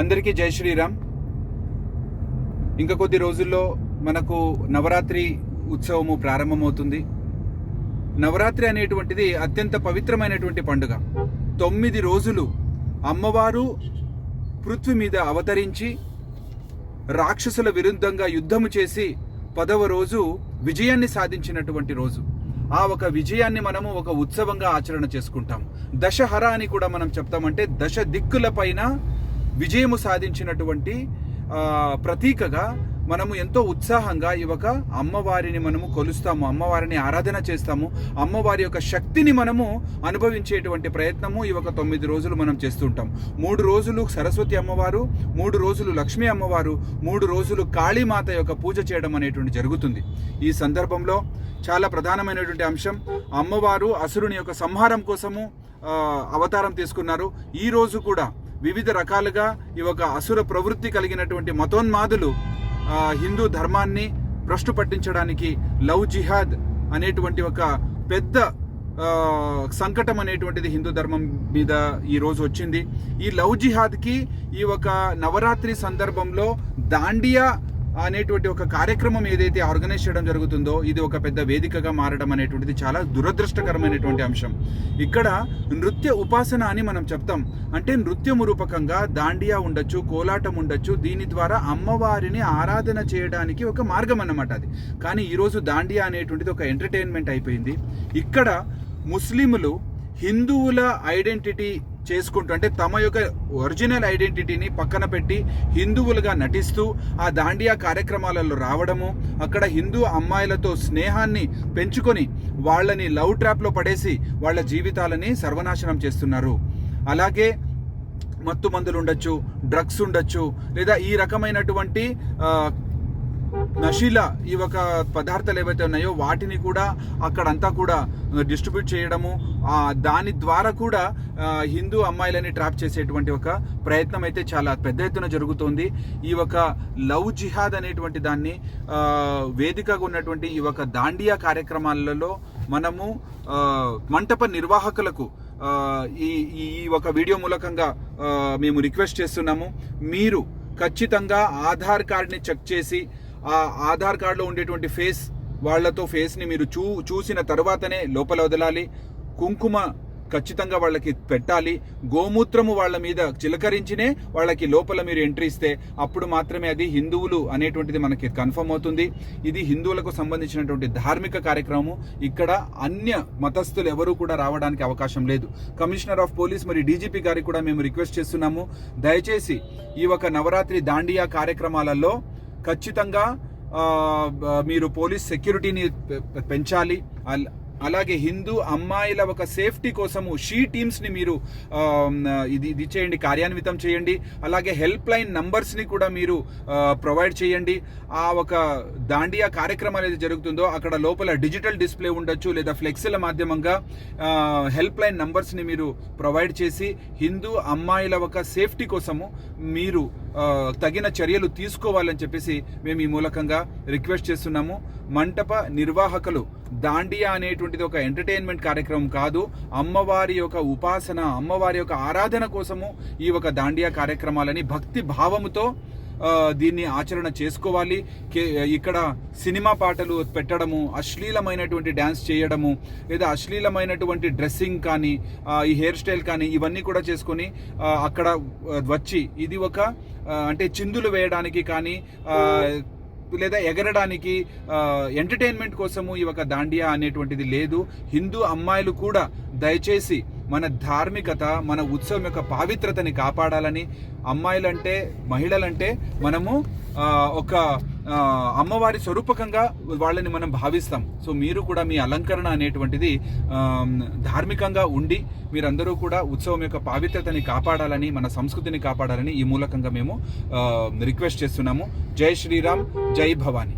అందరికీ జై శ్రీరామ్. ఇంకా కొద్ది రోజుల్లో మనకు నవరాత్రి ఉత్సవము ప్రారంభమవుతుంది. నవరాత్రి అనేటువంటిది అత్యంత పవిత్రమైనటువంటి పండుగ. తొమ్మిది రోజులు అమ్మవారు పృథ్వీ మీద అవతరించి రాక్షసుల విరుద్ధంగా యుద్ధము చేసి పదవ రోజు విజయాన్ని సాధించినటువంటి రోజు. ఆ ఒక విజయాన్ని మనము ఒక ఉత్సవంగా ఆచరణ చేసుకుంటాం దశహర అని కూడా మనం చెప్తామంటే దశ దిక్కుల పైన విజయము సాధించినటువంటి ప్రతీకగా మనము ఎంతో ఉత్సాహంగా ఈ ఒక అమ్మవారిని మనము కొలుస్తాము అమ్మవారిని ఆరాధన చేస్తాము అమ్మవారి యొక్క శక్తిని మనము అనుభవించేటువంటి ప్రయత్నము ఈ ఒక తొమ్మిది రోజులు మనం చేస్తుంటాం మూడు రోజులు సరస్వతి అమ్మవారు మూడు రోజులు లక్ష్మీ అమ్మవారు మూడు రోజులు కాళీమాత యొక్క పూజ చేయడం అనేటువంటి జరుగుతుంది. ఈ సందర్భంలో చాలా ప్రధానమైనటువంటి అంశం అమ్మవారు అసురుని యొక్క సంహారం కోసము అవతారం తీసుకున్నారు. ఈ రోజు కూడా వివిధ రకాలుగా ఈ ఒక అసుర ప్రవృత్తి కలిగినటువంటి మతోన్మాదులు హిందూ ధర్మాన్ని భ్రష్టు పట్టించడానికి లవ్ జిహాద్ అనేటువంటి ఒక పెద్ద సంకటం అనేటువంటిది హిందూ ధర్మం మీద ఈ రోజు వచ్చింది. ఈ లవ్ జిహాద్కి ఈ ఒక నవరాత్రి సందర్భంలో దాండియా అనేటువంటి ఒక కార్యక్రమం ఏదైతే ఆర్గనైజ్ చేయడం జరుగుతుందో ఇది ఒక పెద్ద వేదికగా మారడం అనేటువంటిది చాలా దురదృష్టకరమైనటువంటి అంశం. ఇక్కడ నృత్య ఉపాసన అని మనం చెప్తాం. అంటే నృత్యము రూపకంగా దాండియా ఉండొచ్చు కోలాటం ఉండొచ్చు దీని ద్వారా అమ్మవారిని ఆరాధన చేయడానికి ఒక మార్గం అన్నమాట అది. కానీ ఈరోజు దాండియా అనేటువంటిది ఒక ఎంటర్టైన్మెంట్ అయిపోయింది. ఇక్కడ ముస్లింలు హిందువుల ఐడెంటిటీ చేసుకుంటూ అంటే తమ యొక్క ఒరిజినల్ ఐడెంటిటీని పక్కన పెట్టి హిందువులుగా నటిస్తూ ఆ దాండియా కార్యక్రమాలలో రావడము అక్కడ హిందూ అమ్మాయిలతో స్నేహాన్ని పెంచుకొని వాళ్ళని లవ్ ట్రాప్లో పడేసి వాళ్ళ జీవితాలని సర్వనాశనం చేస్తున్నారు. అలాగే మత్తు మందులు ఉండొచ్చు డ్రగ్స్ ఉండొచ్చు లేదా ఈ రకమైనటువంటి ఆ, నశీల ఈ ఒక పదార్థాలు ఏవైతే ఉన్నాయో వాటిని కూడా అక్కడంతా కూడా డిస్ట్రిబ్యూట్ చేయడము దాని ద్వారా కూడా హిందూ అమ్మాయిలని ట్రాప్ చేసేటువంటి ఒక ప్రయత్నం అయితే చాలా పెద్ద ఎత్తున జరుగుతోంది. ఈ ఒక లవ్ జిహాద్ అనేటువంటి దాన్ని వేదికగా ఉన్నటువంటి ఈ ఒక దాండియా కార్యక్రమాలలో మనము మంటప నిర్వాహకులకు ఈ ఈ ఒక వీడియో మూలకంగా మేము రిక్వెస్ట్ చేస్తున్నాము. మీరు ఖచ్చితంగా ఆధార్ కార్డ్ని చెక్ చేసి ఆ ఆధార్ కార్డులో ఉండేటువంటి ఫేస్ వాళ్ళతో ఫేస్ని మీరు చూ చూసిన తర్వాతనే లోపల వదలాలి. కుంకుమ ఖచ్చితంగా వాళ్ళకి పెట్టాలి. గోమూత్రము వాళ్ళ మీద చిలకరించినే వాళ్ళకి లోపల మీరు ఎంట్రీ ఇస్తే అప్పుడు మాత్రమే అది హిందువులు అనేటువంటిది మనకి కన్ఫర్మ్ అవుతుంది. ఇది హిందువులకు సంబంధించినటువంటి ధార్మిక కార్యక్రమం ఇక్కడ అన్య మతస్థులు ఎవరూ కూడా రావడానికి అవకాశం లేదు. కమిషనర్ ఆఫ్ పోలీస్ మరియు డీజీపీ గారికి కూడా మేము రిక్వెస్ట్ చేస్తున్నాము. దయచేసి ఈ ఒక నవరాత్రి దాండియా కార్యక్రమాలలో ఖచ్చితంగా మీరు పోలీస్ సెక్యూరిటీని పె- పెంచాలి. అలాగే హిందూ అమ్మాయిల ఒక సేఫ్టీ కోసము షీ టీమ్స్ని మీరు ఇది ఇది చేయండి కార్యాన్వితం చేయండి. అలాగే హెల్ప్ లైన్ నంబర్స్ని కూడా మీరు ప్రొవైడ్ చేయండి. ఆ ఒక దాండియా కార్యక్రమం ఏది జరుగుతుందో అక్కడ లోపల డిజిటల్ డిస్ప్లే ఉండొచ్చు లేదా ఫ్లెక్సీల మాధ్యమంగా హెల్ప్ లైన్ నంబర్స్ని మీరు ప్రొవైడ్ చేసి హిందూ అమ్మాయిల ఒక సేఫ్టీ కోసము మీరు తగిన చర్యలు తీసుకోవాలని చెప్పేసి మేము ఈ మూలకంగా రిక్వెస్ట్ చేస్తున్నాము. మంటప నిర్వాహకులు దాండియా అనేటువంటిది ఒక ఎంటర్టైన్మెంట్ కార్యక్రమం కాదు అమ్మవారి యొక్క ఉపాసన అమ్మవారి యొక్క ఆరాధన కోసము ఈ ఒక దాండియా కార్యక్రమాలని భక్తి భావముతో దీన్ని ఆచరణ చేసుకోవాలి. కే- ఇక్కడ సినిమా పాటలు పెట్టడము అశ్లీలమైనటువంటి డ్యాన్స్ చేయడము లేదా అశ్లీలమైనటువంటి డ్రెస్సింగ్ కానీ ఈ హెయిర్ స్టైల్ కానీ ఇవన్నీ కూడా చేసుకొని అక్కడ వచ్చి ఇది ఒక అంటే చిందులు వేయడానికి కానీ లేదా ఎగరడానికి ఎంటర్టైన్మెంట్ కోసము ఈ ఒక దాండియా అనేటువంటిది లేదు. హిందూ అమ్మాయిలు కూడా దయచేసి మన ధార్మికత మన ఉత్సవం యొక్క పావిత్రతని కాపాడాలని అమ్మాయిలంటే మహిళలంటే మనము ఒక అమ్మవారి స్వరూపకంగా వాళ్ళని మనం భావిస్తాం. సో మీరు కూడా మీ అలంకరణ అనేటువంటిది ధార్మికంగా ఉండి మీరందరూ కూడా ఉత్సవం యొక్క పావిత్రతని కాపాడాలని మన సంస్కృతిని కాపాడాలని ఈ మూలకంగా మేము రిక్వెస్ట్ చేస్తున్నాము. జై శ్రీరామ్ జై భవానీ.